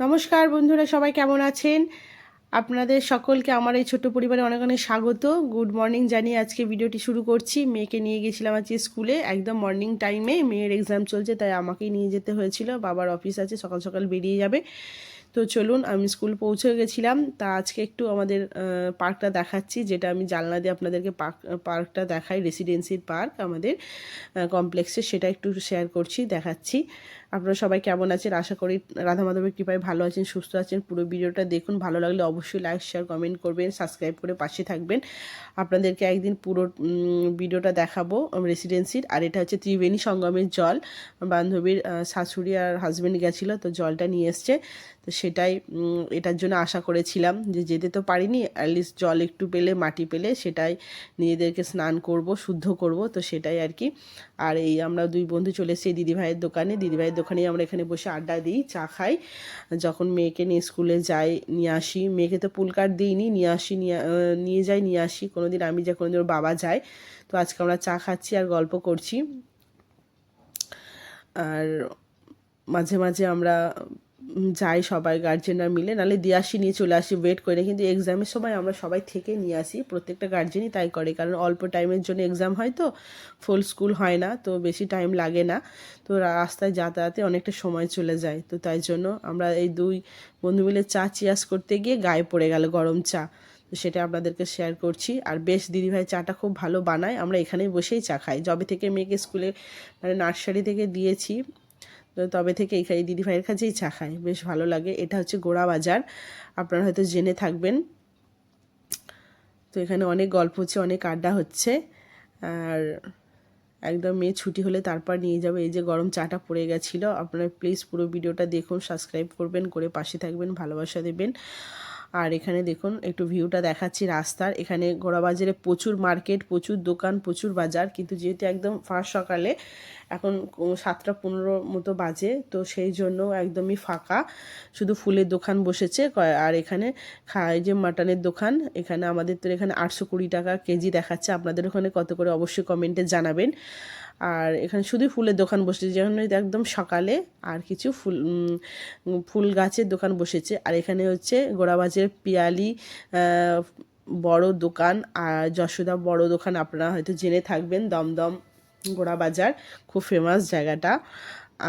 নমস্কার বন্ধুরা, সবাই কেমন আছেন? আপনাদের সকলকে আমার এই ছোট্ট পরিবারে অনেক অনেক স্বাগত। গুড মর্নিং জানিয়ে আজকে ভিডিওটি শুরু করছি। মেয়েকে নিয়ে গেছিলাম আজকে স্কুলে। একদম মর্নিং টাইমে মেয়ের এক্সাম চলছে, তাই আমাকেই নিয়ে যেতে হয়েছিল। বাবার অফিস আছে, সকাল সকাল বেরিয়ে যাবে। তো চলুন, আমি স্কুল পৌঁছে গেছিলাম। তা আজকে একটু আমাদের পার্কটা দেখাচ্ছি, যেটা আমি জানলা দিয়ে আপনাদেরকে পার্ক, পার্কটা দেখাই রেসিডেন্সির পার্ক আমাদের কমপ্লেক্সে সেটা একটু শেয়ার করছি, দেখাচ্ছি। আপনারা সবাই কেমন আছেন? আশা করি রাধা মাধবের কৃপায় ভালো আছেন, সুস্থ আছেন। পুরো ভিডিওটা দেখুন, ভালো লাগলে অবশ্যই লাইক শেয়ার কমেন্ট করবেন সাবস্ক্রাইব করে পাশে থাকবেন। আপনাদেরকে একদিন পুরো ভিডিওটা দেখাবো রেসিডেন্সির আর এটা হচ্ছে ত্রিবেণী সঙ্গমের জল। বান্ধবীর শাশুড়ি আর হাজব্যান্ড গেছিল, তো জলটা নিয়ে এসছে। তো সেটাই এটার জন্য আশা করেছিলাম যে যেতে তো পারিনি অ্যাটলিস্ট জল একটু পেলে, মাটি পেলে, সেটাই নিজেদেরকে স্নান করব, শুদ্ধ করব, তো সেটাই আর কি। আর এই আমরা দুই বন্ধু চলে এসেছি দিদিভাইয়ের দোকানে, দিদিভাইয়ের দোকানেই আমরা এখানে বসে আড্ডা দিই, চা খাই। যখন মেয়েকে নিয়ে স্কুলে যাই, নিয়ে আসি, মেয়েকে তো পুল কার্ড দিইনি, নিয়ে আসি, নিয়ে যাই, নিয়ে আসি। কোনো দিন আমি যা কোনো দিন ওর বাবা যায়। তো আজকে আমরা চা খাচ্ছি আর গল্প করছি। আর মাঝে মাঝে আমরা যাই সবাই গার্জেনরা মিলে, নাহলে দিয়ে আসি, নিয়ে চলে আসি ওয়েট করে কিন্তু এক্সামের সময় আমরা সবাই থেকে নিয়ে আসি, প্রত্যেকটা গার্জেনই তাই করে, কারণ অল্প টাইমের জন্য এক্সাম হয় তো ফুল স্কুল হয় না, তো বেশি টাইম লাগে না। তো রাস্তায় যাতায়াতে অনেকটা সময় চলে যায়, তো তাই জন্য আমরা এই দুই বন্ধু মিলে চা চিয়াস করতে গিয়ে গায়ে পড়ে গেল গরম চা। তো সেটা আপনাদেরকে শেয়ার করছি। আর বেশ দিদিভাই চাটা খুব ভালো বানায়, আমরা এখানেই বসেই চা খাই। যবে থেকে মেয়েকে স্কুলে মানে নার্সারি থেকে দিয়েছি তবে থেকে এই দিদিভাইয়ের কাছেই চা খায় বেশ ভালো লাগে। এটা হচ্ছে গোড়া বাজার। আপনারা হয়তো জেনে থাকবেন। তো এখানে অনেক গল্প হচ্ছে, অনেক আড্ডা হচ্ছে। আর একদম মেয়ে ছুটি হলে তারপর নিয়ে যাবে। এই যে গরম চাটা পড়ে গেছিল। আপনারা প্লিজ পুরো ভিডিওটা দেখুন সাবস্ক্রাইব করবেন, করে পাশে থাকবেন, ভালোবাসা দেবেন। আর এখানে দেখুন, একটু ভিউটা দেখাচ্ছি রাস্তার। এখানে গোড়াবাজারে প্রচুর মার্কেট প্রচুর দোকান, প্রচুর বাজার। কিন্তু যেহেতু একদম ফার্স্ট সকালে, এখন সাতটা পনেরো মতো বাজে, তো সেই জন্য একদমই ফাঁকা। শুধু ফুলের দোকান বসেছে আর এখানে খায় যে মাটনের দোকান, এখানে আমাদের তো এখানে আটশো কুড়ি টাকা কেজি দেখাচ্ছে। আপনাদের ওখানে কত করে? অবশ্যই কমেন্টে জানাবেন। আর এখানে শুধুই ফুলের দোকান বসেছে যেমন একদম সকালে আর কিছু ফুল ফুল গাছের দোকান বসেছে। আর এখানে হচ্ছে গোড়াবাজের পিয়ালি বড় দোকান আর যশোদা বড় দোকান আপনারা হয়তো জেনে থাকবেন, দমদম গোড়া বাজার, খুব ফেমাস জায়গাটা।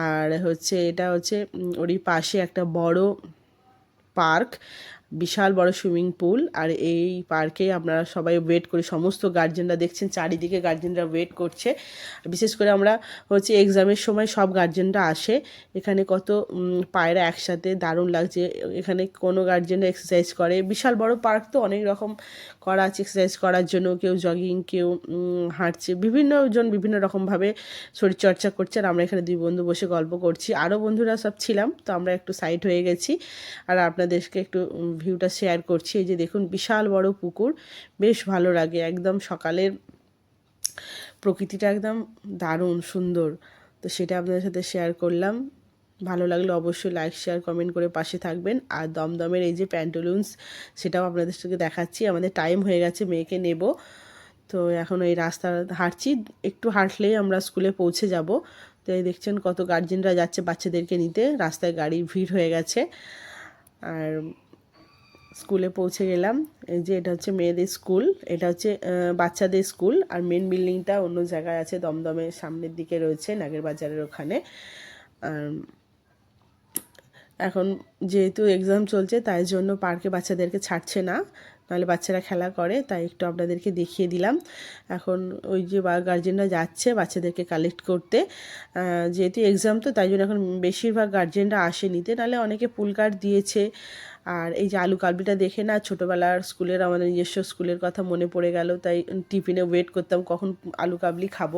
আর হচ্ছে এটা হচ্ছে ওরই পাশে একটা বড় পার্ক। বিশাল বড় সুইমিং পুল আর এই পার্কে আপনারা সবাই ওয়েট করি। সমস্ত গার্জেনরা দেখছেন, চারিদিকে গার্জেনরা ওয়েট করছে। বিশেষ করে আমরা হচ্ছে এক্সামের সময় সব গার্জেনরা আসে। এখানে কত পায়রা একসাথে দারুণ লাগছে। এখানে কোনো গার্জেনরা এক্সারসাইজ করে। বিশাল বড় পার্ক তো অনেক রকম করা আছে এক্সারসাইজ করার জন্য। কেউ জগিং, কেউ হাঁটছে। বিভিন্নজন বিভিন্ন রকমভাবে শরীরচর্চা করছে আর আমরা এখানে দুই বন্ধু বসে গল্প করছি। আরও বন্ধুরা সব ছিলাম, তো আমরা একটু সাইড হয়ে গেছি। আর আপনাদেরকে একটু ভিউটা শেয়ার করছি। এই যে দেখুন, বিশাল বড় পুকুর, বেশ ভালো লাগে। একদম সকালের প্রকৃতিটা একদম দারুণ, সুন্দর। তো সেটা আপনাদের সাথে শেয়ার করলাম। ভালো লাগলে অবশ্যই লাইক শেয়ার কমেন্ট করে পাশে থাকবেন। আর দমদমের এই যে প্যান্টুলুন্স সেটাও আপনাদের সাথে দেখাচ্ছি। আমাদের টাইম হয়ে গেছে, মেয়েকে নেব। তো এখন এই রাস্তা হাঁটছি। একটু হাঁটলেই আমরা স্কুলে পৌঁছে যাব। তো এই দেখছেন কত গার্জেনরা যাচ্ছে বাচ্চাদেরকে নিতে। রাস্তায় গাড়ি ভিড় হয়ে গেছে। আর স্কুলে পৌঁছে গেলাম। এই যে এটা হচ্ছে মেয়েদের স্কুল, এটা হচ্ছে বাচ্চাদের স্কুল। আর মেন বিল্ডিংটা অন্য জায়গায় আছে দমদমের সামনের দিকে রয়েছে, নাগের বাজারের ওখানে। আর এখন যেহেতু এক্সাম চলছে, তাই জন্য পার্কে বাচ্চাদেরকে ছাড়ছে না। নাহলে বাচ্চারা খেলা করে, তাই একটু আপনাদেরকে দেখিয়ে দিলাম। এখন ওই যে গার্জেনরা যাচ্ছে বাচ্চাদেরকে কালেক্ট করতে। যেহেতু এক্সাম তো, তাই জন্য এখন বেশিরভাগ গার্জেনরা আসে নিতে নাহলে অনেকে পুল কার্ড দিয়েছে। আর এই যে আলু কাবলিটা দেখে না ছোটোবেলার স্কুলের, আমাদের নিজস্ব স্কুলের কথা মনে পড়ে গেল, তাই টিফিনে ওয়েট করতাম কখন আলু কাবলি খাব।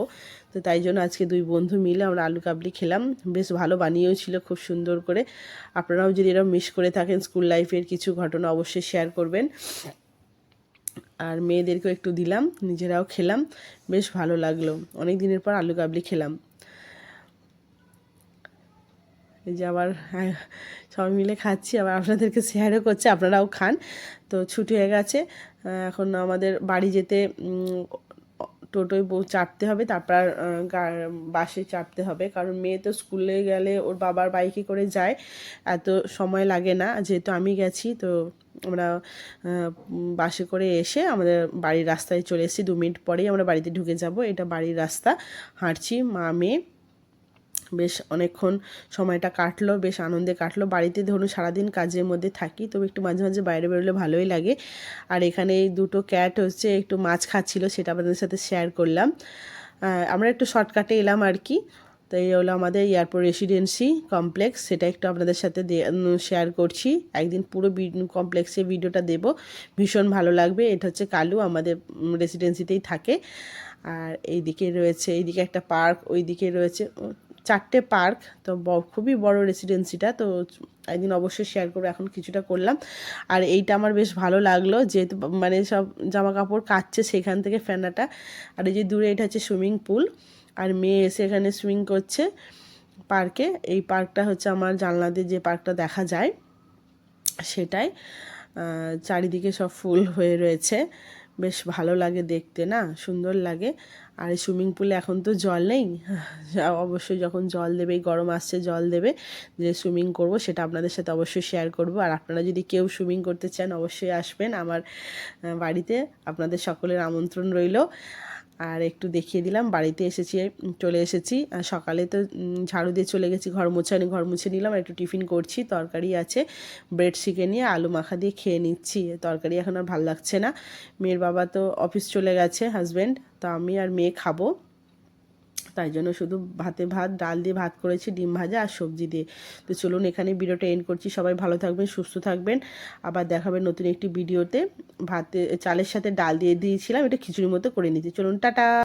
তো তাই জন্য আজকে দুই বন্ধু মিলে আমরা আলু কাবলি খেলাম। বেশ ভালো বানিয়েও ছিল খুব সুন্দর করে। আপনারাও যদি এরকম মিস করে থাকেন স্কুল লাইফের কিছু ঘটনা অবশ্যই শেয়ার করবেন। আর মেয়েদেরকেও একটু দিলাম, নিজেরাও খেলাম, বেশ ভালো লাগল। অনেক দিনের পর আলু কাবলি খেলাম। এই যে আবার হ্যাঁ, সবাই মিলে খাচ্ছি আবার আপনাদেরকে শেয়ারও করছে আপনারাও খান। তো ছুটি হয়ে গেছে এখন আমাদের বাড়ি যেতে টোটোয় চাপতে হবে তারপর বাসে চাপতে হবে কারণ মেয়ে তো স্কুলে গেলে ওর বাবার বাইকে করে যায় এত সময় লাগে না যেহেতু আমি গেছি তো আমরা বাসে করে এসে আমাদের বাড়ির রাস্তায় চলে এসেছি দু মিনিট পরেই আমরা বাড়িতে ঢুকে যাব এটা বাড়ির রাস্তা হাঁটছি মা মেয়ে বেশ অনেকক্ষণ সময়টা কাটলো, বেশ আনন্দে কাটলো। বাড়িতে ধরুন সারাদিন কাজের মধ্যে থাকি, তবে একটু মাঝে মাঝে বাইরে বেরোলে ভালোই লাগে। আর এখানে এই দুটো ক্যাট হচ্ছে, একটু মাছ খাচ্ছিল, সেটা আপনাদের সাথে শেয়ার করলাম। আমরা একটু শর্টকাটে এলাম আর কি। তো এই হলো আমাদের এয়ারপোর্ট রেসিডেন্সি কমপ্লেক্স সেটা একটু আপনাদের সাথে শেয়ার করছি। একদিন পুরো কমপ্লেক্সে ভিডিওটা দেব। ভীষণ ভালো লাগবে। এটা হচ্ছে কালু, আমাদের রেসিডেন্সিতেই থাকে। আর এইদিকে রয়েছে, এইদিকে একটা পার্ক ওইদিকে রয়েছে চারটে পার্ক, তো খুবই বড় রেসিডেন্সিটা তো একদিন অবশ্যই শেয়ার করব, এখন কিছুটা করলাম। আর এইটা আমার বেশ ভালো লাগল যেহেতু মানে সব জামা কাপড় কাচ্ছে সেখান থেকে ফেনাটা। আর এই যে দূরে এটা হচ্ছে সুইমিং পুল আর মেয়ে এসে এখানে সুইমিং করছে পার্কে। এই পার্কটা হচ্ছে আমার জানলা দিয়ে যে পার্কটা দেখা যায়, সেটাই। চারিদিকে সব ফুল হয়ে রয়েছে। বেশ ভালো লাগে দেখতে, না? সুন্দর লাগে। আর এই সুইমিং পুলে এখন তো জল নেই। অবশ্যই যখন জল দেবে গরম আসছে, জল দেবে যে সুইমিং করব সেটা আপনাদের সাথে অবশ্যই শেয়ার করব। আর আপনারা যদি কেউ সুইমিং করতে চান, অবশ্যই আসবেন। আমার বাড়িতে আপনাদের সকলের আমন্ত্রণ রইল। আর একটু দেখিয়ে দিলাম, বাড়িতে এসেছি, চলে এসেছি। আর সকালে তো ঝাড়ু দিয়ে চলে গেছি, ঘর মোছানি ঘর মুছে নিলাম একটু টিফিন করছি, তরকারি আছে, ব্রেড শিখে নিয়ে আলু মাখা দিয়ে খেয়ে নিচ্ছি। তরকারি এখন আর ভালো লাগছে না। মেয়ের বাবা তো অফিস চলে গেছে হাজব্যান্ড তো আমি আর মেয়ে খাব। তাই জন্য শুধু ভাতে ভাত, ডাল দিয়ে ভাত করেছি, ডিম ভাজা আর সবজি দিয়ে। তো চলুন এখানে ভিডিওটা এন্ড করছি। সবাই ভালো থাকবেন, সুস্থ থাকবেন। আবার দেখাবেন নতুন একটি ভিডিওতে। ভাতে, চালের সাথে ডাল দিয়ে দিয়েছিলাম, এটা খিচুড়ির মতো করে নিয়েছি। চলুন, টাটা!